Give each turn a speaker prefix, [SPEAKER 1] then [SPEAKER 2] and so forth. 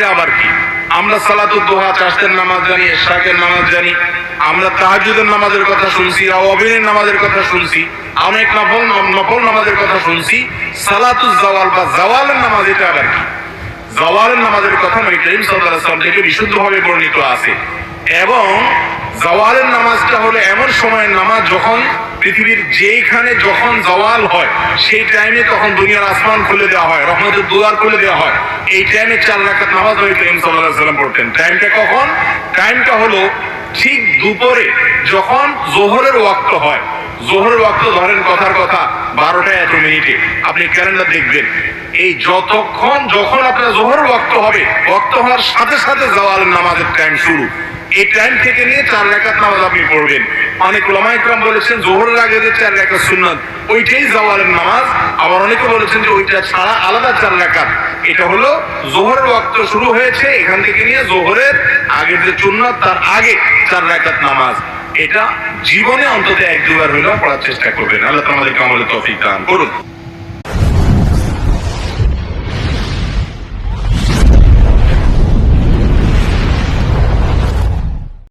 [SPEAKER 1] এটা আবার কি? আমরা সালাতুদ দোহা চাষের নামাজ জানি, এশাকের নামাজ জানি, আমরা তাহাজুদের নামাজের কথা শুনছি অবিনের নামাজের কথা শুনছি, অনেক নফল নফল নামাজের কথা শুনছি সালাতুজ জাওয়াল বা জাওয়ালের নামাজ এটা আবার কি? জাওয়ালের নামাজের কথা নবী করিম সাল্লাল্লাহু আলাইহি ওয়াসাল্লাম থেকে বিশুদ্ধভাবে বর্ণিত আছে। এবং জাওয়ালের নামাজটা হলো এমন সময়ের নামাজ যখন পৃথিবীর যেইখানে যখন জওয়াল হয়, সেই টাইমে তখন দুনিয়ার আসমান খুলে দেওয়া হয়, রহমতের দুয়ার খুলে দেওয়া হয়। এই টাইমে চার রাকাত নামাজ নবী করিম সাল্লাল্লাহু আলাইহি পড়তেন। টাইমটা কখন? টাইমটা হলো ঠিক দুপুরে যখন জোহরের ওয়াক্ত হয়। জোহরের ওয়াক্ত ধরেন কথার কথা বারোটা এত মিনিটে। আপনি ক্যালেন্ডার দেখবেন। এই যতক্ষণ যখন আপনার জোহরের ওয়াক্ত হবে, ওয়াক্ত হওয়ার সাথে সাথে জওয়ালের নামাজের টাইম শুরু। এই টাইম থেকে নিয়ে চার রেখাত নামাজ আপনি পড়বেন। অনেক ওলামা ইকরাম বলেছেন, জোহরের আগে যে চার রেখাত সুন্নাত, ওইটাই জওয়ালের নামাজ। আবার অনেকে বলেছেন যে ওইটা ছাড়া আলাদা চার রেখাত এটা হলো জোহরের ওয়াক্ত শুরু হয়েছে, এখান থেকে নিয়ে জোহরের আগের যে সুন্নাত, তার আগে চার রেখাত নামাজ। এটা জীবনে অন্তত এক দুবার হলেও পড়ার চেষ্টা করবেন। আল্লাহ তোমাদেরকে আমাদের তৌফিক দান করুন।